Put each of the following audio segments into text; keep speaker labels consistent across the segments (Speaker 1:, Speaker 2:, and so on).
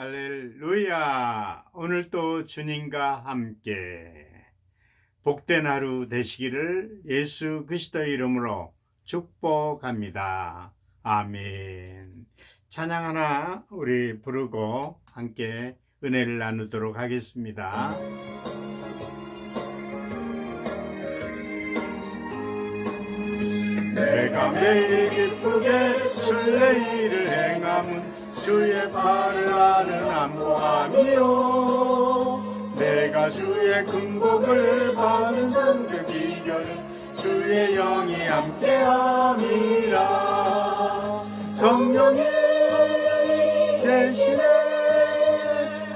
Speaker 1: 할렐루야! 오늘 또 주님과 함께 복된 하루 되시기를 예수 그리스도 이름으로 축복합니다. 아멘. 찬양 하나 우리 부르고 함께 은혜를 나누도록 하겠습니다. 내가 매일 기쁘게 순례 일을 행함은 주의 발을 나는 안보함이요. 내가 주의 금복을 받은 성적 비결은 주의 영이 함께함이라. 성령이 대신에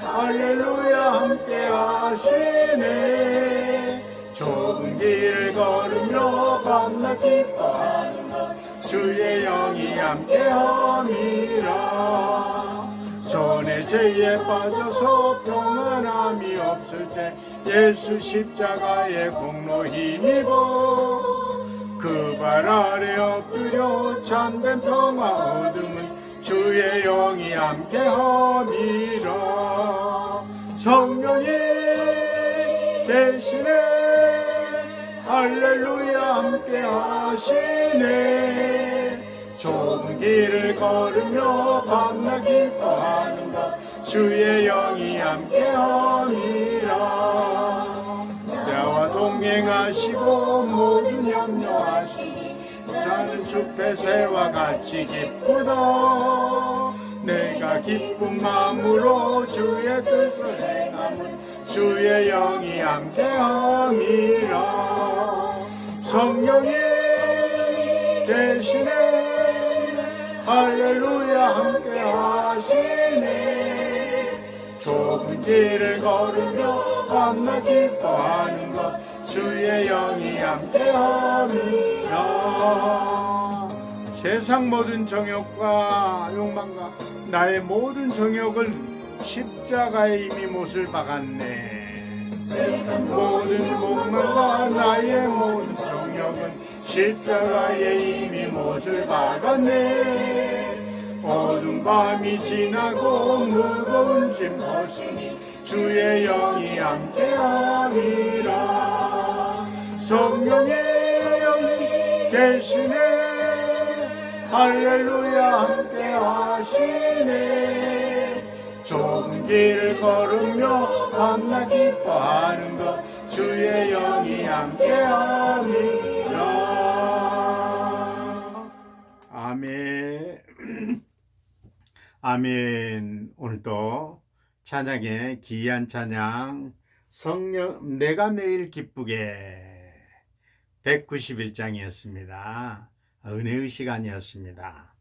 Speaker 1: 할렐루야 함께하시네. 좁은 길을 걸으며 밤낮 기뻐하는 것 주의 영이 함께함이라. 전에 죄에 빠져서 평안함이 없을 때 예수 십자가의 공로 힘입어 그 발 아래 엎드려 참된 평화 얻음은 주의 영이 함께함이라. 성령이 대신에 할렐루야 함께 하시네. 좁은 길을 걸으며 밤낮 기뻐하는 것 주의 영이 함께 함이라. 나와 동행하시고 모든 염려하시니 나는 숲의 새와 같이 기쁘다. 내가 기쁜 마음으로 주의 뜻을 행함은 주의 영이 함께함이라. 성령이 대신에 할렐루야 함께하시네. 좁은 길을 걸으며 밤낮 기뻐하는 것 주의 영이 함께함이라. 세상 모든 정욕과 욕망과 나의 모든 정욕을 십자가에 이미 못을 박았네. 세상 모든 목말과 나의 모든 정욕은 십자가에 이미 못을 박았네. 어두운 밤이 지나고 무거운 짐 벗으니 주의 영이 함께함이라. 성령의 영이 계시네. 할렐루야 함께하시네 좁은 길을 걸으며 밤낮 기뻐하는 것 주의 영이 함께함이라 아멘 아멘 오늘도 찬양의 귀한 찬양 성령 내가 매일 기쁘게 191장이었습니다. 은혜의 시간이었습니다.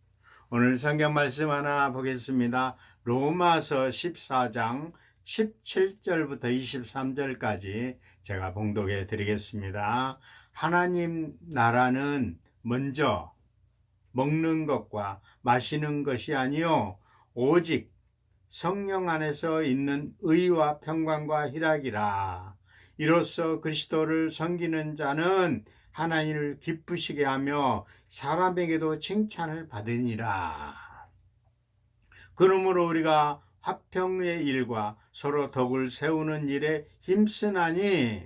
Speaker 1: 오늘 성경 말씀 하나 보겠습니다. 로마서 14장 17절부터 23절까지 제가 봉독해 드리겠습니다. 하나님 나라는 먼저 먹는 것과 마시는 것이 아니요 오직 성령 안에서 있는 의와 평강과 희락이라. 이로써 그리스도를 섬기는 자는 하나님을 기쁘시게 하며 사람에게도 칭찬을 받으니라. 그러므로 우리가 화평의 일과 서로 덕을 세우는 일에 힘쓰나니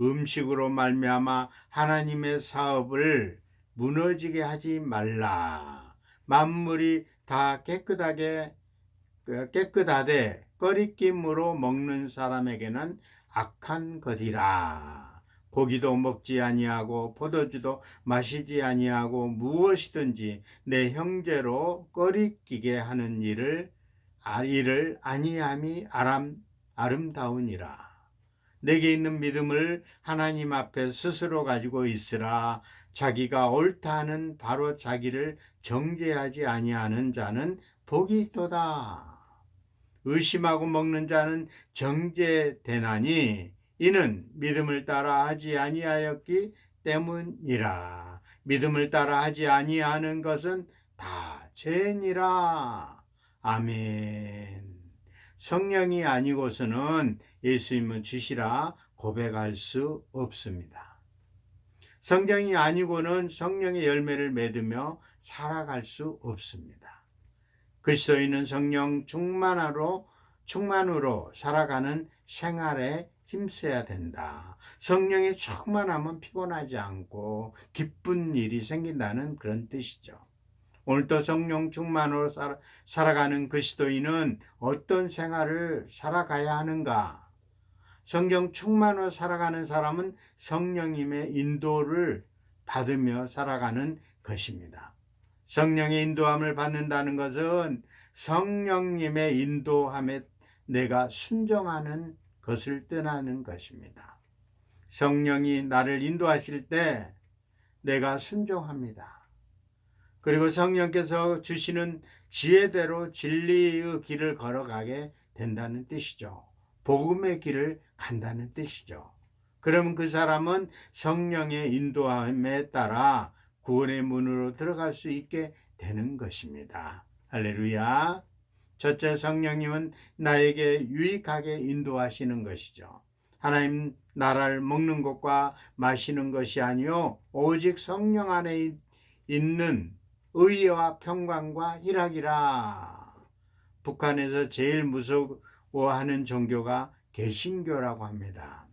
Speaker 1: 음식으로 말미암아 하나님의 사업을 무너지게 하지 말라. 만물이 다 깨끗하게 깨끗하되 꺼리낌으로 먹는 사람에게는 악한 것이라. 고기도 먹지 아니하고 포도주도 마시지 아니하고 무엇이든지 내 형제로 꺼리끼게 하는 일을 아, 일을 아니함이 아람 아름다우니라. 내게 있는 믿음을 하나님 앞에 스스로 가지고 있으라. 자기가 옳다 하는 바로 자기를 정죄하지 아니하는 자는 복이 있도다. 의심하고 먹는 자는 정죄되나니 이는 믿음을 따라 하지 아니하였기 때문이라. 믿음을 따라 하지 아니하는 것은 다 죄니라. 아멘. 성령이 아니고서는 예수님은 주시라 고백할 수 없습니다. 성령이 아니고는 성령의 열매를 맺으며 살아갈 수 없습니다.
Speaker 2: 그리스도인은 성령 충만으로 충만으로 살아가는 생활에 힘써야 된다. 성령이 충만하면 피곤하지 않고 기쁜 일이 생긴다는 그런 뜻이죠. 오늘도 성령 충만으로 살아, 살아가는 그리스도인은 어떤 생활을 살아가야 하는가? 성령 충만으로 살아가는 사람은 성령님의 인도를 받으며 살아가는 것입니다. 성령의 인도함을 받는다는 것은 성령님의 인도함에 내가 순종하는 것을 뜻하는 것입니다. 성령이 나를 인도하실 때 내가 순종합니다. 그리고 성령께서 주시는 지혜대로 진리의 길을 걸어가게 된다는 뜻이죠. 복음의 길을 간다는 뜻이죠. 그러면 그 사람은 성령의 인도함에 따라 구원의 문으로 들어갈 수 있게 되는 것입니다. 할렐루야. 첫째 성령님은 나에게 유익하게 인도하시는 것이죠. 하나님 나라를 먹는 것과 마시는 것이 아니요 오직 성령 안에 있는 의와 평강과 희락이라. 북한에서 제일 무서워하는 종교가 개신교라고 합니다.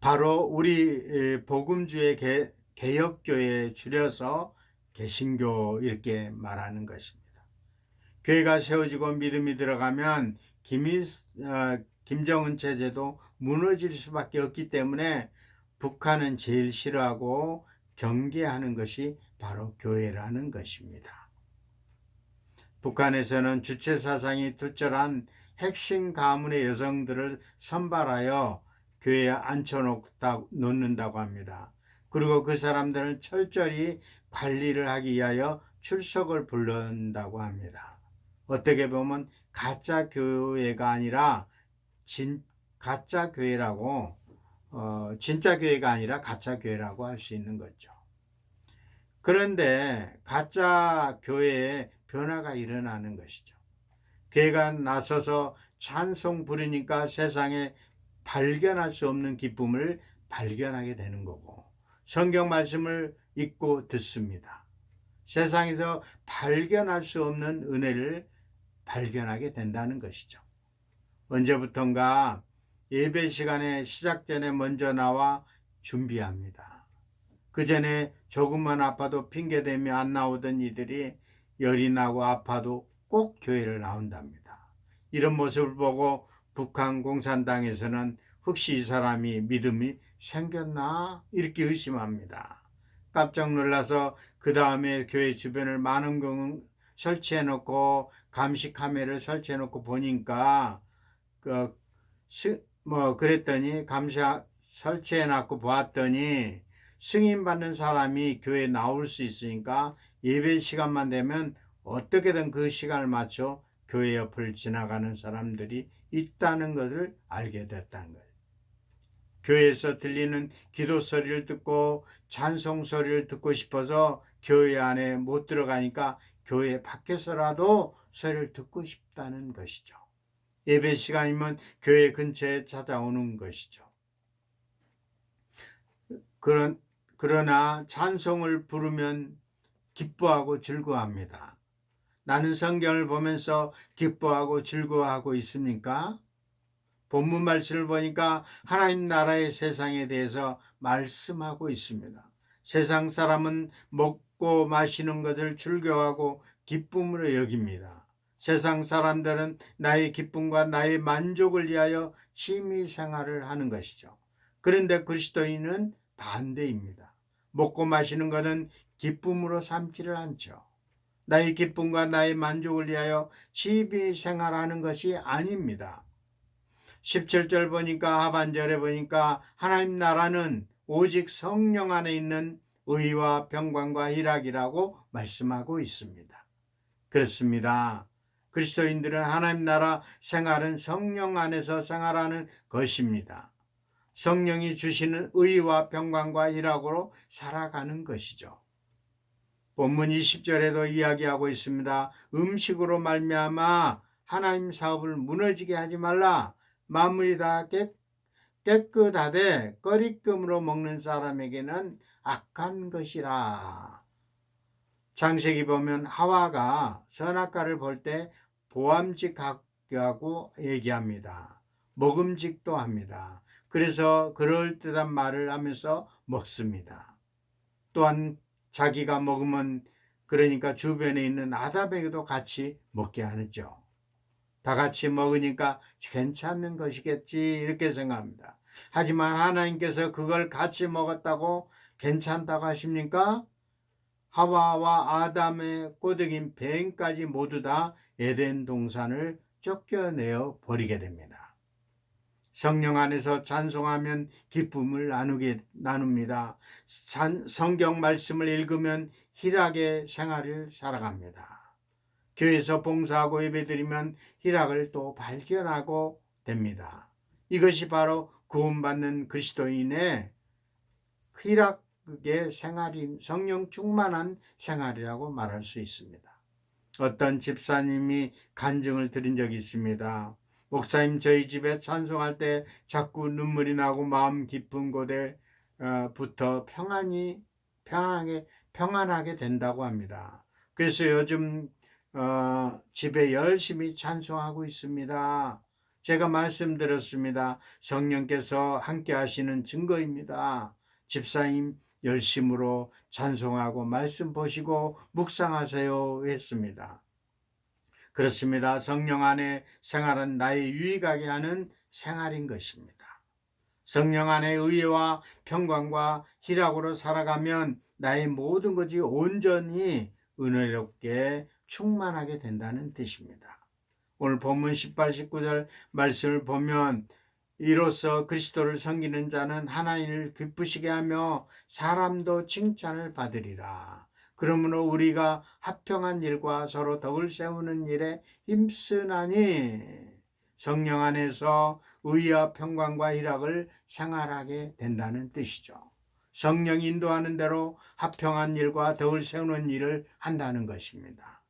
Speaker 2: 바로 우리 복음주의 개, 개혁교에 줄여서 개신교 이렇게 말하는 것입니다. 교회가 세워지고 믿음이 들어가면 김일, 어, 김정은 체제도 무너질 수밖에 없기 때문에 북한은 제일 싫어하고 경계하는 것이 바로 교회라는 것입니다. 북한에서는 주체 사상이 투철한 핵심 가문의 여성들을 선발하여 교회에 앉혀놓는다고 합니다. 그리고 그 사람들은 철저히 관리를 하기 위하여 출석을 부른다고 합니다. 어떻게 보면 가짜 교회가 아니라 진 가짜 교회라고 어, 진짜 교회가 아니라 가짜 교회라고 할 수 있는 거죠. 그런데 가짜 교회에 변화가 일어나는 것이죠. 교회가 나서서 찬송 부르니까 세상에 발견할 수 없는 기쁨을 발견하게 되는 거고 성경 말씀을 읽고 듣습니다. 세상에서 발견할 수 없는 은혜를 발견하게 된다는 것이죠. 언제부턴가 예배 시간에 시작 전에 먼저 나와 준비합니다. 그 전에 조금만 아파도 핑계대며 안 나오던 이들이 열이 나고 아파도 꼭 교회를 나온답니다. 이런 모습을 보고 북한 공산당에서는 혹시 이 사람이 믿음이 생겼나? 이렇게 의심합니다. 깜짝 놀라서 그 다음에 교회 주변을 많은 경 설치해 놓고 감시 카메라를 설치해 놓고 보니까 그, 시, 뭐, 그랬더니 감시 설치해 놨고 보았더니 승인 받는 사람이 교회에 나올 수 있으니까 예배 시간만 되면 어떻게든 그 시간을 맞춰 교회 옆을 지나가는 사람들이 있다는 것을 알게 됐다는 거예요. 교회에서 들리는 기도 소리를 듣고 찬송 소리를 듣고 싶어서 교회 안에 못 들어가니까 교회 밖에서라도 소리를 듣고 싶다는 것이죠. 예배 시간이면 교회 근처에 찾아오는 것이죠. 그런, 그러나 찬송을 부르면 기뻐하고 즐거워합니다. 나는 성경을 보면서 기뻐하고 즐거워하고 있습니까? 본문 말씀을 보니까 하나님 나라의 세상에 대해서 말씀하고 있습니다. 세상 사람은 먹고 마시는 것을 즐겨하고 기쁨으로 여깁니다. 세상 사람들은 나의 기쁨과 나의 만족을 위하여 취미 생활을 하는 것이죠. 그런데 그리스도인은 반대입니다. 먹고 마시는 것은 기쁨으로 삼지를 않죠. 나의 기쁨과 나의 만족을 위하여 취미 생활하는 것이 아닙니다. 17절 보니까 하반절에 보니까 하나님 나라는 오직 성령 안에 있는 의와 평강과 희락이라고 말씀하고 있습니다. 그렇습니다. 그리스도인들은 하나님 나라 생활은 성령 안에서 생활하는 것입니다. 성령이 주시는 의와 평강과 희락으로 살아가는 것이죠. 본문 20절에도 이야기하고 있습니다. 음식으로 말미암아 하나님 사업을 무너지게 하지 말라. 만물이 다 깨, 깨끗하되 꺼리끔으로 먹는 사람에게는 악한 것이라. 창세기 보면 하와가 선악과를 볼 때 보암직하고 얘기합니다. 먹음직도 합니다. 그래서 그럴듯한 말을 하면서 먹습니다. 또한 자기가 먹으면 그러니까 주변에 있는 아담에게도 같이 먹게 하죠. 다 같이 먹으니까 괜찮은 것이겠지 이렇게 생각합니다. 하지만 하나님께서 그걸 같이 먹었다고 괜찮다고 하십니까? 하와와 아담의 꼬드긴 뱀까지 모두 다 에덴 동산을 쫓겨내어 버리게 됩니다. 성령 안에서 찬송하면 기쁨을 나누게 나눕니다. 산- 성경 말씀을 읽으면 희락의 생활을 살아갑니다. 교회에서 봉사하고 예배드리면 희락을 또 발견하고 됩니다. 이것이 바로 구원받는 그리스도인의 희락 의 생활인 성령 충만한 생활이라고 말할 수 있습니다. 어떤 집사님이 간증을 드린 적이 있습니다. 목사님 저희 집에 찬송할 때 자꾸 눈물이 나고 마음 깊은 곳에부터 평안이 평안하게 평안하게 된다고 합니다. 그래서 요즘 어, 집에 열심히 찬송하고 있습니다. 제가 말씀드렸습니다. 성령께서 함께 하시는 증거입니다. 집사님 열심으로 찬송하고 말씀 보시고 묵상하세요 했습니다. 그렇습니다. 성령 안에 생활은 나의 유익하게 하는 생활인 것입니다. 성령 안에 의와 평강과 희락으로 살아가면 나의 모든 것이 온전히 은혜롭게 충만하게 된다는 뜻입니다. 오늘 본문 18, 19절 말씀을 보면 이로써 그리스도를 섬기는 자는 하나님을 기쁘시게 하며 사람도 칭찬을 받으리라. 그러므로 우리가 합평한 일과 서로 덕을 세우는 일에 힘쓰나니 성령 안에서 의와 평강과 희락을 생활하게 된다는 뜻이죠. 성령 인도하는 대로 합평한 일과 덕을 세우는 일을 한다는 것입니다.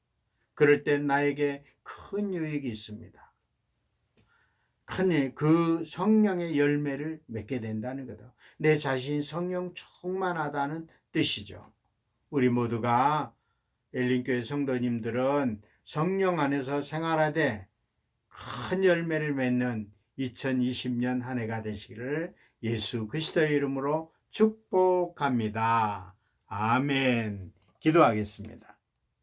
Speaker 2: 그럴 때 나에게 큰 유익이 있습니다. 큰 그 성령의 열매를 맺게 된다는 거다. 내 자신이 성령 충만하다는 뜻이죠. 우리 모두가 엘린교회 성도님들은 성령 안에서 생활하되 큰 열매를 맺는 2020년 한 해가 되시기를 예수 그리스도의 이름으로 축복합니다. 아멘. 기도하겠습니다.